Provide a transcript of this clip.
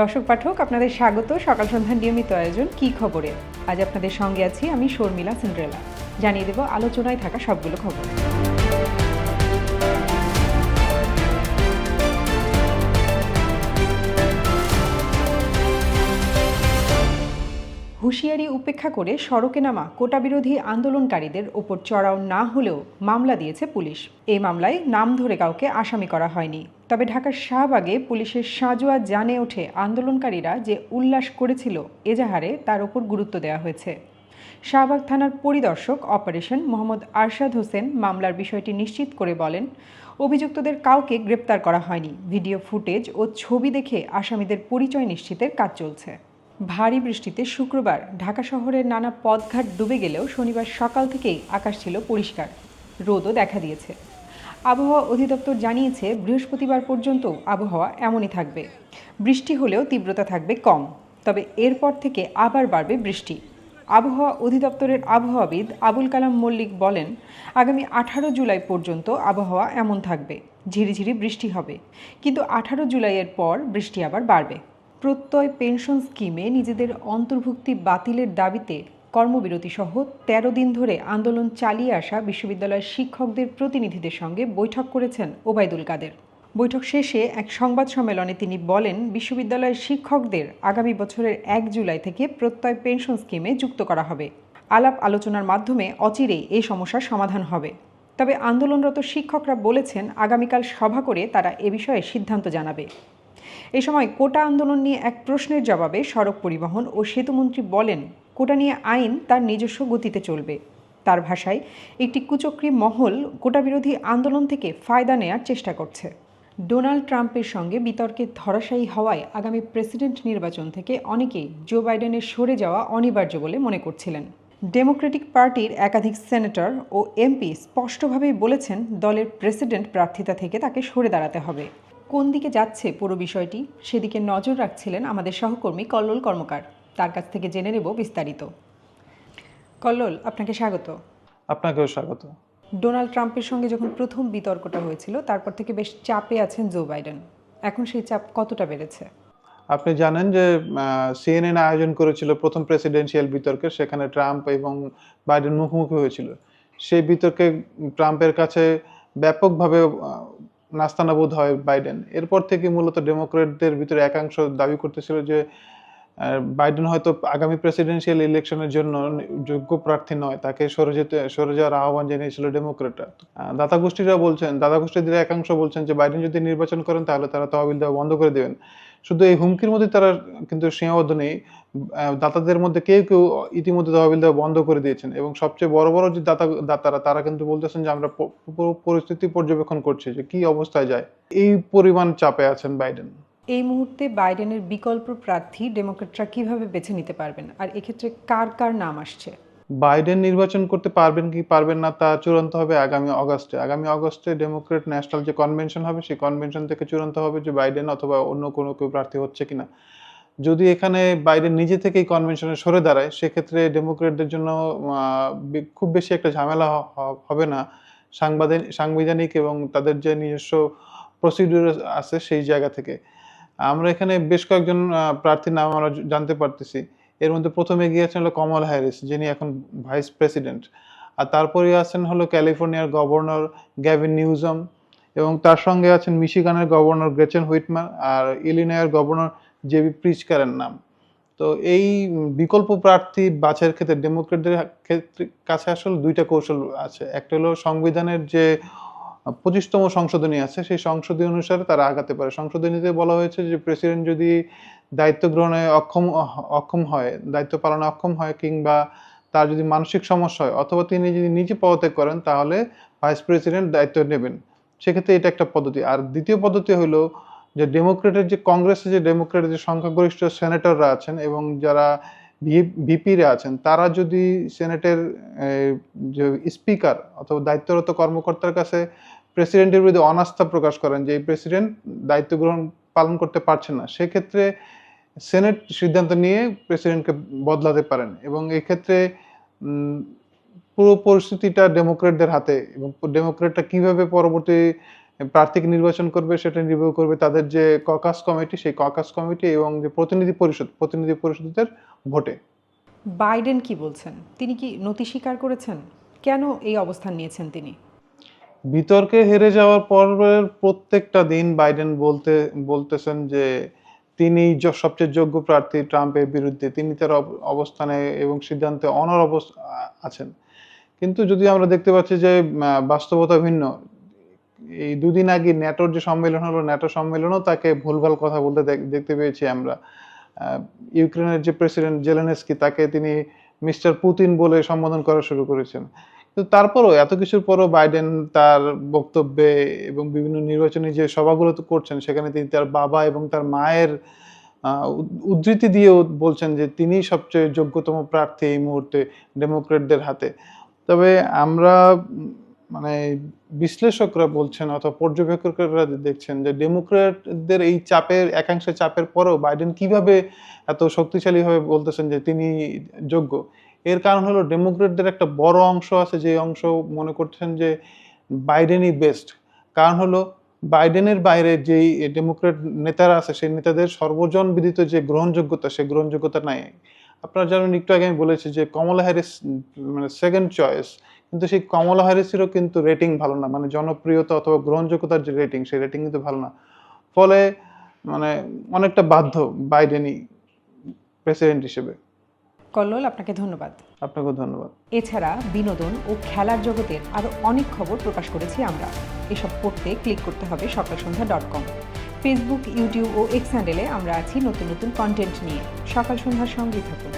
দর্শক পাঠক, আপনাদের স্বাগত। সকাল সন্ধ্যার নিয়মিত আয়োজন, কি খবরে? আজ আপনাদের সঙ্গে আছি আমি শর্মিলা সিন্ড্রেলা। জানিয়ে দেব, আলোচনায় থাকা সবগুলো খবর। হুঁশিয়ারি উপেক্ষা করে সড়কে নামা কোটা বিরোধী আন্দোলনকারীদের ওপর চড়াও না হলেও মামলা দিয়েছে পুলিশ। এই মামলায় নাম ধরে কাউকে আসামি করা হয়নি। তবে ঢাকার শাহবাগে পুলিশের সাজোয়া জানে ওঠে আন্দোলনকারীরা যে উল্লাস করেছিল এজাহারে, তার ওপর গুরুত্ব দেওয়া হয়েছে। শাহবাগ থানার পরিদর্শক অপারেশন মোহাম্মদ আরশাদ হোসেন মামলার বিষয়টি নিশ্চিত করে বলেন, অভিযুক্তদের কাউকে গ্রেপ্তার করা হয়নি। ভিডিও ফুটেজ ও ছবি দেখে আসামিদের পরিচয় নিশ্চিতের কাজ চলছে। ভারী বৃষ্টিতে শুক্রবার ঢাকা শহরের নানা পথঘাট ডুবে গেলেও শনিবার সকাল থেকেই আকাশ ছিল পরিষ্কার। রোদও দেখা দিয়েছে। আবহাওয়া অধিদপ্তর জানিয়েছে, বৃহস্পতিবার পর্যন্ত আবহাওয়া এমনই থাকবে। বৃষ্টি হলেও তীব্রতা থাকবে কম, তবে এরপর থেকে আবার বাড়বে বৃষ্টি। আবহাওয়া অধিদপ্তরের আবহাওয়াবিদ আবুল কালাম মল্লিক বলেন, আগামী আঠারো জুলাই পর্যন্ত আবহাওয়া এমন থাকবে, ঝিরিঝিরি বৃষ্টি হবে। কিন্তু আঠারো জুলাইয়ের পর বৃষ্টি আবার বাড়বে। প্রত্যয় পেনশন স্কিমে নিজেদের অন্তর্ভুক্তি বাতিলের দাবিতে কর্মবিরতি সহ তেরো দিন ধরে আন্দোলন চালিয়ে আসা বিশ্ববিদ্যালয়ের শিক্ষকদের প্রতিনিধিদের সঙ্গে বৈঠক করেছেন ওবায়দুল কাদের। বৈঠক শেষে এক সংবাদ সম্মেলনে তিনি বলেন, বিশ্ববিদ্যালয়ের শিক্ষকদের আগামী বছরের এক জুলাই থেকে প্রত্যয় পেনশন স্কিমে যুক্ত করা হবে। আলাপ আলোচনার মাধ্যমে অচিরেই এই সমস্যার সমাধান হবে। তবে আন্দোলনরত শিক্ষকরা বলেছেন, আগামীকাল সভা করে তারা এ বিষয়ে সিদ্ধান্ত জানাবে। এ সময় কোটা আন্দোলন নিয়ে এক প্রশ্নের জবাবে সড়ক পরিবহন ও সেতুমন্ত্রী বলেন, কোটা নিয়ে আইন তার নিজস্ব গতিতে চলবে। তার ভাষায়, একটি কুচক্রী মহল কোটা বিরোধী আন্দোলন থেকে ফায়দা নেয়ার চেষ্টা করছে। ডোনাল্ড ট্রাম্পের সঙ্গে বিতর্কে ধরাশায়ী হওয়ায় আগামী প্রেসিডেন্ট নির্বাচন থেকে অনেকেই জো বাইডেনের সরে যাওয়া অনিবার্য বলে মনে করছিলেন। ডেমোক্রেটিক পার্টির একাধিক সেনেটর ও এমপি স্পষ্টভাবেই বলেছেন, দলের প্রেসিডেন্ট প্রার্থিতা থেকে তাকে সরে দাঁড়াতে হবে। কোন দিকে যাচ্ছে পুরো বিষয়টি সেদিকে নজর রাখছিলেন আমাদের সহকর্মী কল্লোল কর্মকার। তার কাছ থেকে জেনে নেব বিস্তারিত। কল্লোল আপনাকে স্বাগত। আপনাকেও স্বাগত। ডোনাল্ড ট্রাম্পের সঙ্গে যখন প্রথম বিতর্কটা হয়েছিল তারপর থেকে বেশ চাপে আছেন জো বাইডেন। এখন সেই চাপ কতটা বেড়েছে? আপনি জানেন যে সিএনএন আয়োজন করেছিল প্রথম প্রেসিডেন্সিয়াল বিতর্কে সেখানে ট্রাম্প এবং বাইডেন মুখোমুখি হয়েছিল। সেই বিতর্কে ট্রাম্পের কাছে ব্যাপকভাবে নাস্তানাবুদ হয় বাইডেন। এরপর থেকে মূলত ডেমোক্রেটদের ভিতরে একাংশ দাবি করতেছিল যে বাইডেন হয়তো আগামী প্রেসিডেন্সিয়াল ইলেকশনের জন্য যোগ্য প্রার্থী নয়, তাকে সরে যেতে সরে যাওয়ার আহ্বান জানিয়েছিল ডেমোক্রেটরা দাতা গোষ্ঠীরা বলছেন দাদা গোষ্ঠীদের একাংশ বলছেন যে বাইডেন যদি নির্বাচন করেন, তাহলে তারা তহবিল দেওয়া বন্ধ করে দেবেন। শুধু এই হুমকির মধ্যে তারা কিন্তু সীমাবদ্ধ নেই। দাতাদের মধ্যে কেউ কেউ ইতিমধ্যে তহবিল দেওয়া বন্ধ করে দিয়েছেন এবং সবচেয়ে বড় বড় যে দাতা দাতারা, তারা কিন্তু বলতেছেন যে, আমরা পরিস্থিতি পর্যবেক্ষণ করছি যে, কি অবস্থায় যায়। এই পরিমাণ চাপে আছেন বাইডেন এই মুহূর্তে বাইডেনের বিকল্প প্রার্থী ডেমোক্রেটরা কীভাবে বেছে নিতে পারবেন? আর এক্ষেত্রে কার কার নাম আসছে? বাইডেন নির্বাচন করতে পারবেন কি পারবেন না তা চূড়ান্ত হবে আগামী অগস্টে। আগামী অগস্টে ডেমোক্রেট ন্যাশনাল যে কনভেনশন হবে, সেই কনভেনশন থেকে চূড়ান্ত হবে যে বাইডেন অথবা অন্য কোনো কেউ প্রার্থী হচ্ছে কিনা। যদি এখানে বাইডেন নিজে থেকেই কনভেনশনে সরে দাঁড়ায়, সেক্ষেত্রে ডেমোক্রেটদের জন্য খুব বেশি একটা ঝামেলা হবে না। সাংবাদিক সাংবিধানিক এবং তাদের যে নিজস্ব প্রসিডিউর আছে সেই জায়গা থেকে। আমরা এখানে বেশ কয়েকজন প্রার্থীর নাম আমরা জানতে পারতেছি। এর মধ্যে প্রথমে গিয়েছেন হলো কমল হ্যারিস, যিনি এখন ভাইস প্রেসিডেন্ট। আর তারপরে আছেন হলো ক্যালিফোর্নিয়ার গভর্নর গ্যাভিন নিউজম এবং তার সঙ্গে আছেন মিশিগানের গভর্নর গ্রেচেন হুইটমার আর ইলিনয়ের গভর্নর জেবি প্রিচকারের নাম। তো এই বিকল্প প্রার্থী বাছাইয়ের ক্ষেত্রে, ডেমোক্রেটদের ক্ষেত্রে কাছে আসলে দুইটা কৌশল আছে। একটা হলো সংবিধানের যে পঁচিশতম সংশোধনী আছে, সেই সংশোধনী অনুসারে তারা আগাতে পারে। সংশোধনীতে বলা হয়েছে যে, প্রেসিডেন্ট যদি দায়িত্ব গ্রহণে অক্ষম অক্ষম হয়, দায়িত্ব পালনে অক্ষম হয় কিংবা তার যদি মানসিক সমস্যা হয় অথবা তিনি যদি নিজে পদত্যাগ করেন, তাহলে ভাইস প্রেসিডেন্ট দায়িত্ব নেবেন। সেক্ষেত্রে এটা একটা পদ্ধতি। আর দ্বিতীয় পদ্ধতি হলো যে, ডেমোক্রেটের যে কংগ্রেসে যে, ডেমোক্রেটের যে, সংখ্যাগরিষ্ঠ সেনেটররা আছেন এবং যারা ভিপিরা আছেন, তারা যদি সেনেটের যে, স্পিকার অথবা দায়িত্বরত কর্মকর্তার কাছে প্রেসিডেন্টের বিরুদ্ধে অনাস্থা প্রকাশ করেন যে এই প্রেসিডেন্ট দায়িত্ব গ্রহণ, পালন করতে পারছেন না। সেক্ষেত্রে সেনেট সিদ্ধান্ত নিয়ে প্রেসিডেন্টকে বদলাতে পারেন এবং এক্ষেত্রে পুরো পরিস্থিতিটা ডেমোক্রেটদের হাতে এবং ডেমোক্রেটরা কীভাবে পরবর্তী প্রার্থীকে নির্বাচন করবে সেটা নির্ভর করবে তাদের যে ককাস কমিটি, সেই ককাস কমিটি এবং যে প্রতিনিধি পরিষদ, প্রতিনিধি পরিষদের ভোটে। বাইডেন কি বলছেন? তিনি কি নতি স্বীকার করেছেন? কেন এই অবস্থান নিয়েছেন তিনি? বিতর্কে হেরে যাওয়ার পরের প্রত্যেকটা দিন বাইডেন বলতে, বলতেছেন যে তিনি সবচেয়ে যোগ্য প্রার্থী ট্রাম্পের বিরুদ্ধে। তিনি তার অব- অবস্থানে এবং সিদ্ধান্তে অনর আছেন। কিন্তু যদি আমরা দেখতে পাচ্ছি যে বাস্তবতা ভিন্ন, এই দুদিন আগে ন্যাটোর যে সম্মেলন হলো, ন্যাটো সম্মেলনও তাকে ভুলভাল কথা বলতে দেখতে পেয়েছি আমরা। ইউক্রেনের যে প্রেসিডেন্ট জেলেনস্কি, তাকে তিনি মিস্টার পুতিন বলে সম্বোধন করা শুরু করেছেন। কিন্তু তারপরও এত কিছুর পরও বাইডেন তার বক্তব্যে এবং বিভিন্ন নির্বাচনী যে সভাগুলো তো করছেন, সেখানে তিনি তার বাবা এবং তার মায়ের উদ্ধৃতি দিয়েও বলছেন যে তিনি সবচেয়ে যোগ্যতম প্রার্থী এই মুহূর্তে ডেমোক্রেটদের হাতে। তবে আমরা মানে বিশ্লেষকরা বলছেন অথবা পর্যবেক্ষকরা দেখছেন যে ডেমোক্রেটদের এই চাপের, একাংশের চাপের পরেও বাইডেন কীভাবে এত শক্তিশালীভাবে বলতেছেন যে তিনি যোগ্য? এর কারণ হলো ডেমোক্রেটদের একটা বড় অংশ আছে, যে অংশ মনে করছেন যে বাইডেনই বেস্ট। কারণ হলো বাইডেনের বাইরে যেই ডেমোক্রেট নেতারা আছে, সেই নেতাদের সর্বজন বিদিত যে গ্রহণযোগ্যতা সেই গ্রহণযোগ্যতা নাই। আপনারা জানেন, একটু আগে আমি বলেছি যে কমলা হ্যারিস মানে সেকেন্ড চয়েস কিন্তু সেই কমলা হ্যারিসেরও কিন্তু রেটিং ভালো না। মানে জনপ্রিয়তা অথবা গ্রহণযোগ্যতার যে রেটিং সেই রেটিং কিন্তু ভালো না। ফলে মানে অনেকটা বাধ্য বাইডেনই প্রেসিডেন্ট হিসেবে। কল্লোল আপনাকে ধন্যবাদ। আপনাকেও ধন্যবাদ। এছাড়া বিনোদন ও খেলার জগতের আরও অনেক খবর প্রকাশ করেছি আমরা। এসব পড়তে ক্লিক করতে হবে Sokal Sondhya dot com. Facebook YouTube ও এক্স হ্যান্ডেলে আমরা আছি নতুন নতুন কন্টেন্ট নিয়ে। সকাল সন্ধ্যার সঙ্গেই থাকুন।